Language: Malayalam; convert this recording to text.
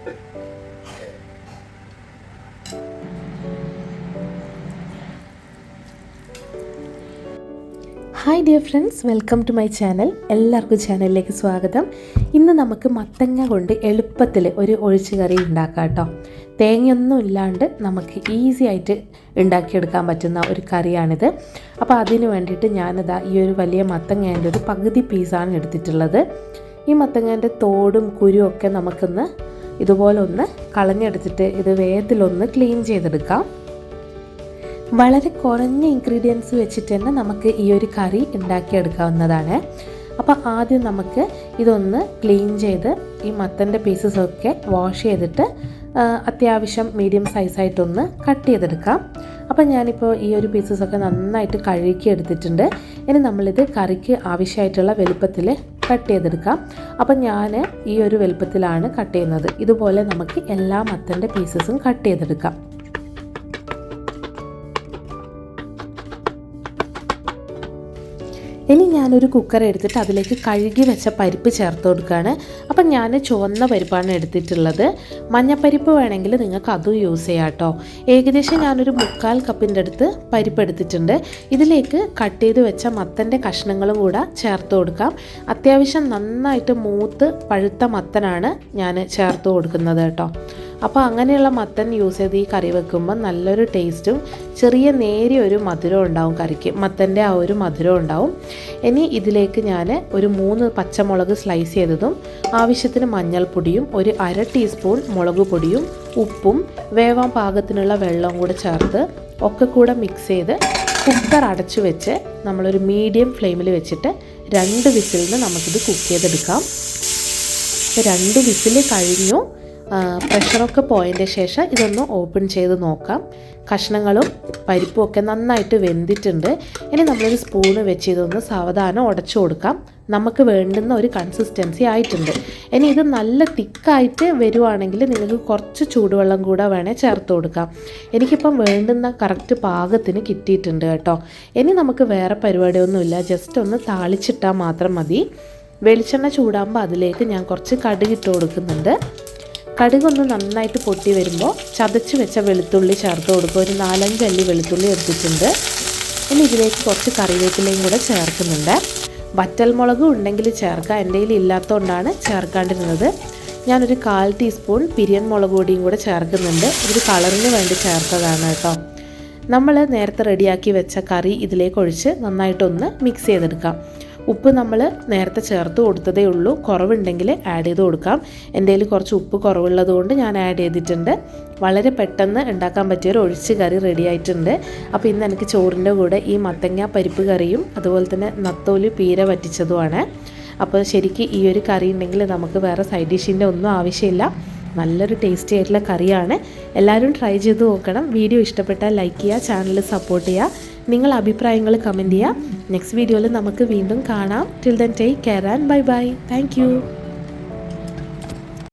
Hi dear friends welcome to my channel എല്ലാവർക്കും ചാനലിലേക്ക് സ്വാഗതം. ഇന്ന് നമുക്ക് മത്തങ്ങ കൊണ്ട് എളുപ്പത്തിൽ ഒരു ഒഴിച്ചു കറി ഉണ്ടാക്കാം കേട്ടോ. തേങ്ങയൊന്നും ഇല്ലാണ്ട് നമുക്ക് ഈസി ആയിട്ട് ഉണ്ടാക്കിയെടുക്കാൻ പറ്റുന്ന ഒരു കറിയാണിത്. അപ്പോൾ അതിന് വേണ്ടിയിട്ട് ഞാനിതാ ഈ ഒരു വലിയ മത്തങ്ങേന്റെ ഒരു പകുതി പീസാണ് എടുത്തിട്ടുള്ളത്. ഈ മത്തങ്ങേന്റെ തോടും കുരുമൊക്കെ നമുക്കൊന്ന് ഇതുപോലെ ഒന്ന് കളഞ്ഞെടുത്തിട്ട് ഇത് വേഗത്തിലൊന്ന് ക്ലീൻ ചെയ്തെടുക്കാം. വളരെ കുറഞ്ഞ ഇൻഗ്രീഡിയൻസ് വെച്ചിട്ട് തന്നെ നമുക്ക് ഈ ഒരു കറി ഉണ്ടാക്കിയെടുക്കാവുന്നതാണ്. അപ്പോൾ ആദ്യം നമുക്ക് ഇതൊന്ന് ക്ലീൻ ചെയ്ത് ഈ മത്തന്റെ പീസസൊക്കെ വാഷ് ചെയ്തിട്ട് അത്യാവശ്യം മീഡിയം സൈസായിട്ടൊന്ന് കട്ട് ചെയ്തെടുക്കാം. അപ്പോൾ ഞാനിപ്പോൾ ഈ ഒരു പീസസൊക്കെ നന്നായിട്ട് കഴുകി എടുത്തിട്ടുണ്ട് ഇനി നമ്മളിത് കറിക്ക് ആവശ്യമായിട്ടുള്ള വലുപ്പത്തിൽ കട്ട് ചെയ്തെടുക്കാം. അപ്പം ഞാൻ ഈ ഒരു വലുപ്പത്തിലാണ് കട്ട് ചെയ്യുന്നത്. ഇതുപോലെ നമുക്ക് എല്ലാ മത്തന്റെ പീസസും കട്ട് ചെയ്തെടുക്കാം. ഇനി ഞാനൊരു കുക്കർ എടുത്തിട്ട് അതിലേക്ക് കഴുകി വെച്ച പരിപ്പ് ചേർത്ത് കൊടുക്കുകയാണ്. അപ്പം ഞാൻ ചുവന്ന പരിപ്പാണ് എടുത്തിട്ടുള്ളത്. മഞ്ഞപ്പരിപ്പ് വേണമെങ്കിൽ നിങ്ങൾക്ക് അതും യൂസ് ചെയ്യാം കേട്ടോ. ഏകദേശം ഞാനൊരു മുക്കാൽ കപ്പിന്റെ അടുത്ത് പരിപ്പ് എടുത്തിട്ടുണ്ട്. ഇതിലേക്ക് കട്ട് ചെയ്ത് വെച്ച മത്തന്റെ കഷ്ണങ്ങളും കൂടെ ചേർത്ത് കൊടുക്കാം. അത്യാവശ്യം നന്നായിട്ട് മൂത്ത് പഴുത്ത മത്തനാണ് ഞാൻ ചേർത്ത് കൊടുക്കുന്നത് കേട്ടോ. അപ്പോൾ അങ്ങനെയുള്ള മത്തൻ യൂസ് ചെയ്ത് ഈ കറി വെക്കുമ്പോൾ നല്ലൊരു ടേസ്റ്റും ചെറിയ നേരിയ ഒരു മധുരം ഉണ്ടാവും കറിക്ക്. മത്തന്റെ ആ ഒരു മധുരം ഉണ്ടാവും. ഇനി ഇതിലേക്ക് ഞാൻ ഒരു മൂന്ന് പച്ചമുളക് സ്ലൈസ് ചെയ്തതും ആവശ്യത്തിന് മഞ്ഞൾപ്പൊടിയും ഒരു അര ടീസ്പൂൺ മുളക് പൊടിയും ഉപ്പും വേവാൻ പാകത്തിനുള്ള വെള്ളവും കൂടെ ചേർത്ത് ഒക്കെ കൂടെ മിക്സ് ചെയ്ത് കുക്കർ അടച്ചു വെച്ച് നമ്മളൊരു മീഡിയം ഫ്ലെയിമിൽ വെച്ചിട്ട് രണ്ട് വിസിലിന് നമുക്കിത് കുക്ക് ചെയ്തെടുക്കാം. രണ്ട് വിസിൽ കഴിഞ്ഞു. പ്രഷറൊക്കെ പോയതിന്റെ ശേഷം ഇതൊന്ന് ഓപ്പൺ ചെയ്ത് നോക്കാം. കഷ്ണങ്ങളും പരിപ്പും ഒക്കെ നന്നായിട്ട് വെന്തിട്ടുണ്ട്. ഇനി നമ്മളൊരു സ്പൂണ് വെച്ച് ഇതൊന്ന് സാവധാനം ഉടച്ചു കൊടുക്കാം. നമുക്ക് വേണ്ടുന്ന ഒരു കൺസിസ്റ്റൻസി ആയിട്ടുണ്ട്. ഇനി ഇത് നല്ല തിക്കായിട്ട് വരുവാണെങ്കിൽ നിങ്ങൾക്ക് കുറച്ച് ചൂടുവെള്ളം കൂടെ വേണേൽ ചേർത്ത് കൊടുക്കാം. എനിക്കിപ്പം വേണ്ടുന്ന കറക്റ്റ് പാകത്തിന് കിട്ടിയിട്ടുണ്ട് കേട്ടോ. ഇനി നമുക്ക് വേറെ പരിപാടിയൊന്നുമില്ല. ജസ്റ്റ് ഒന്ന് താളിച്ചിട്ടാൽ മാത്രം മതി. വെളിച്ചെണ്ണ ചൂടാകുമ്പോൾ അതിലേക്ക് ഞാൻ കുറച്ച് കടുകിട്ട് കൊടുക്കുന്നുണ്ട്. കടുകൊന്ന് നന്നായിട്ട് പൊട്ടി വരുമ്പോൾ ചതച്ച് വെച്ച വെളുത്തുള്ളി ചേർത്ത് കൊടുക്കുക. ഒരു നാലഞ്ച് അല്ലി വെളുത്തുള്ളി എടുത്തിട്ടുണ്ട്. ഇനി ഇതിലേക്ക് കുറച്ച് കറിവേപ്പിലയും കൂടെ ചേർക്കുന്നുണ്ട്. വറ്റൽമുളകും ഉണ്ടെങ്കിൽ ചേർക്കാം എന്റെ കയ്യിൽ ഇല്ലാത്തതുകൊണ്ടാണ് ചേർക്കാണ്ടിരുന്നത്. ഞാനൊരു കാൽ ടീസ്പൂൺ പിരിയൻ മുളക് പൊടിയും കൂടെ ചേർക്കുന്നുണ്ട്. ഇതൊരു കളറിന് വേണ്ടി ചേർത്തതാണ് കേട്ടോ. നമ്മൾ നേരത്തെ റെഡിയാക്കി വെച്ച കറി ഇതിലേക്ക് ഒഴിച്ച് നന്നായിട്ടൊന്ന് മിക്സ് ചെയ്തെടുക്കാം. ഉപ്പ് നമ്മൾ നേരത്തെ ചേർത്ത് കൊടുത്തതേ ഉള്ളൂ. കുറവുണ്ടെങ്കിൽ ആഡ് ചെയ്ത് കൊടുക്കാം. എന്റെ കയ്യിൽ കുറച്ച് ഉപ്പ് കുറവുള്ളത് കൊണ്ട് ഞാൻ ആഡ് ചെയ്തിട്ടുണ്ട്. വളരെ പെട്ടെന്ന് ഉണ്ടാക്കാൻ പറ്റിയ ഒരു ഒഴിച്ച് കറി റെഡി ആയിട്ടുണ്ട്. അപ്പോൾ ഇന്ന് എനിക്ക് ചോറിന്റെ കൂടെ ഈ മത്തങ്ങ പരിപ്പ് കറിയും അതുപോലെ തന്നെ നത്തോലി പീര വറ്റിച്ചതുമാണ്. അപ്പോൾ ശരിക്കും ഈ ഒരു കറി ഉണ്ടെങ്കിൽ നമുക്ക് വേറെ സൈഡ് ഡിഷിന്റെ ഒന്നും ആവശ്യമില്ല. നല്ലൊരു ടേസ്റ്റി ആയിട്ടുള്ള കറിയാണ്. എല്ലാവരും ട്രൈ ചെയ്ത് നോക്കണം. വീഡിയോ ഇഷ്ടപ്പെട്ടാൽ ലൈക്ക് ചെയ്യുക ചാനൽ സപ്പോർട്ട് ചെയ്യുക. നിങ്ങളുടെ അഭിപ്രായങ്ങൾ കമന്റ് ചെയ്യുക. നെക്സ്റ്റ് വീഡിയോയിൽ നമുക്ക് വീണ്ടും കാണാം. Till then take care and bye bye thank